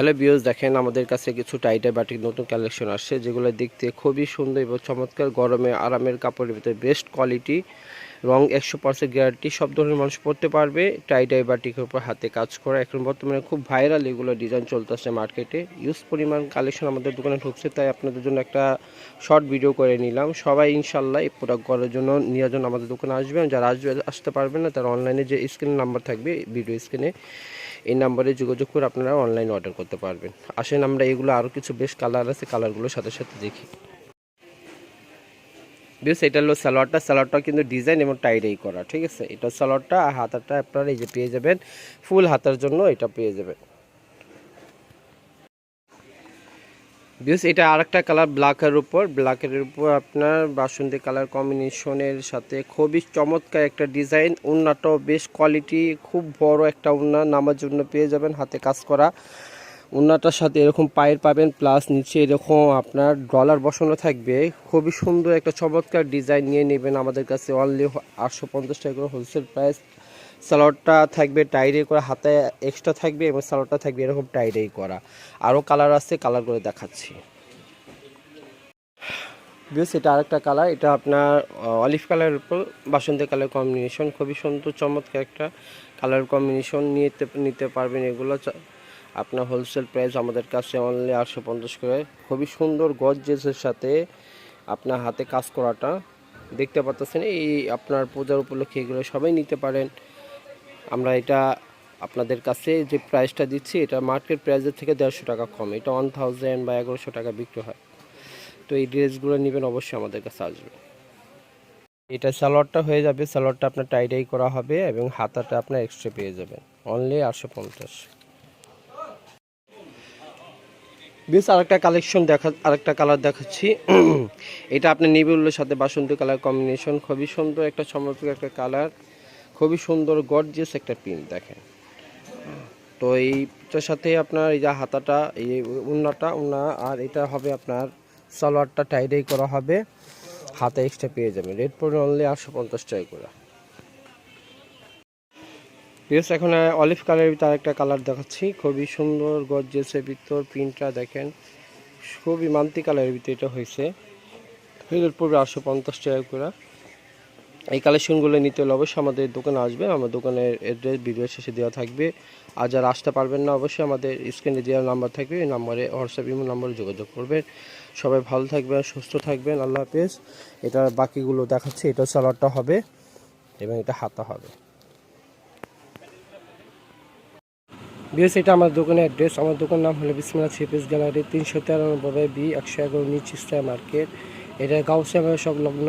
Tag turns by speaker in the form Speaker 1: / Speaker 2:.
Speaker 1: Hello বিয়স দেখেন আমাদের কাছে কিছু টাইটাই বাটিক নতুন কালেকশন আসছে, যেগুলো দেখতে খুবই সুন্দর এবং চমৎকার। গরমে আরামের কাপড়ের ভিতরে বেস্ট কোয়ালিটি রং একশো পার্সেন্ট গ্যারান্টি সব ধরনের মানুষ পড়তে পারবে। টাইটাই বাটিকের উপর হাতে কাজ করা। এখন বর্তমানে খুব ভাইরাল এগুলো ডিজাইন চলতেছে মার্কেটে ইউজ পরিমাণ কালেকশন আমাদের দোকানে ঢুকছে, তাই আপনাদের জন্য একটা শর্ট ভিডিও করে নিলাম। সবাই ইনশাল্লাহ এই প্রোডাক্ট করার জন্য নেওয়ার জন্য আমাদের দোকানে আসবেন যারা আসবে, আসতে পারবেন না, তারা অনলাইনে যে স্ক্রিন নাম্বার থাকবে ভিডিও স্ক্রিনে এই নাম্বারে যোগাযোগ করে আপনারা অনলাইন অর্ডার করতে পারবেন। আসেন, আমরা এগুলো আরও কিছু বেশ কালার আছে কালারগুলোর সাথে সাথে দেখি। বেশ এটা হলো সালোয়ারটা। সালোয়ারটা কিন্তু ডিজাইন এবং টাইডাই করা, ঠিক আছে? এটা সালোয়ারটা আর হাতাটা আপনারা এই যে পেয়ে যাবেন। ফুল হাতার জন্য এটা পেয়ে যাবেন। বিকজ এটা আরেকটা কালার ব্ল্যাকের উপর। ব্ল্যাকের উপর আপনার বাসন্তী কালার কম্বিনেশনের সাথে খুবই চমৎকার একটা ডিজাইন উন্নাটাও বেশ কোয়ালিটি খুব বড় একটা উন্না। নামার জন্য পেয়ে যাবেন হাতে কাজ করা। উন্নাটার সাথে এরকম পায়ের পাবেন প্লাস নিচে এরকম আপনার ডলার বসানো থাকবে। খুবই সুন্দর একটা চমৎকার ডিজাইন নিয়ে নেবেন আমাদের কাছে। অনলি আটশো পঞ্চাশ টাকা করে হোলসেল প্রাইস সালোয়ারটা থাকবে টাইরে করা, হাতে এক্সট্রা থাকবে এবং সালোয়ারটা থাকবে এরকম টাইরেই করা। আরও কালার আছে কালার করে দেখাচ্ছি। বেশ এটা আরেকটা কালার এটা আপনার অলিভ কালারের উপর, বাসন্তী কালার কম্বিনেশন খুবই সুন্দর, চমৎকার একটা কালার কম্বিনেশন নিতে নিতে পারবেন এগুলো। আপনার হোলসেল প্রাইস আমাদের কাছে অনলি আটশো পঞ্চাশ করে। খুবই সুন্দর গজেসের সাথে আপনার হাতে কাজ করাটা। দেখতে পাচ্ছেন এই আপনার পূজার উপলক্ষে এগুলো সবাই নিতে পারেন। আমরা এটা আপনাদের কাছে যে প্রাইসটা দিচ্ছি, এটা মার্কেট প্রাইসের থেকে দেড়শো টাকা কম। এটা ওয়ান থাউজেন্ড বা এগারোশো টাকা বিক্রি হয়। তো এই ড্রেসগুলো নেবেন অবশ্যই আমাদের কাছে আসবে এটা সালোয়ারটা হয়ে যাবে, সালোয়ারটা আপনার টাইডাই করা হবে এবং হাতাটা আপনার এক্সট্রা পেয়ে যাবেন। অনলি আটশো পঞ্চাশ। বেশ আরেকটা কালেকশন দেখা, আরেকটা কালার দেখাচ্ছি। এটা আপনি নিবিলের সাথে বাসন্তী কালার কম্বিনেশন খুবই সুন্দর একটা চমৎকার একটা কালার খুবই সুন্দর গর্জিয়াস একটা প্রিন্ট দেখেন। তো এইটার সাথে আপনার এই যে হাতাটা, এই উন্নাটা, উন্না, আর এটা হবে আপনার সালোয়ারটা টাইডাই করা হবে। হাতে এক্সট্রা পেয়ে যাবেন। রেড পড়ে অনলি আটশো পঞ্চাশ টাকা করে। বেশ এখন অলিভ কালারের ভিতরে একটা কালার দেখাচ্ছি। খুবই সুন্দর গর্জেসের ভিতর প্রিন্টটা দেখেন। খুবই মান্তি কালারের ভিতরে এটা হয়েছে। এর পড়বে আটশো পঞ্চাশ টাকা করে। এই কালেকশনগুলো নিতে হলে অবশ্যই আমাদের দোকানে আসবে। আমার দোকানের অ্যাড্রেস ভিডিও শেষে দেওয়া থাকবে। আর যারা আসতে পারবেন না, অবশ্যই আমাদের স্ক্রিনে দেওয়ার নাম্বার থাকবে, এই নাম্বারে হোয়াটসঅ্যাপ ইমো নাম্বারে যোগাযোগ করবেন। সবাই ভালো থাকবেন, সুস্থ থাকবেন, আল্লাহ হাফেজ। এটা বাকিগুলো দেখাচ্ছে, এটা সালোয়ারটা হবে এবং এটা হাতা হবে। বিএস এটা আমার দোকানের অ্যাড্রেস আমার দোকানের নাম হলো বিসমিল্লা সিপিস গ্যালারি, তিনশো তেরানব্বই বি, একশো এগারো নিচ ইস্টার মার্কেট। এটা গাউসিয়া সংলগ্ন।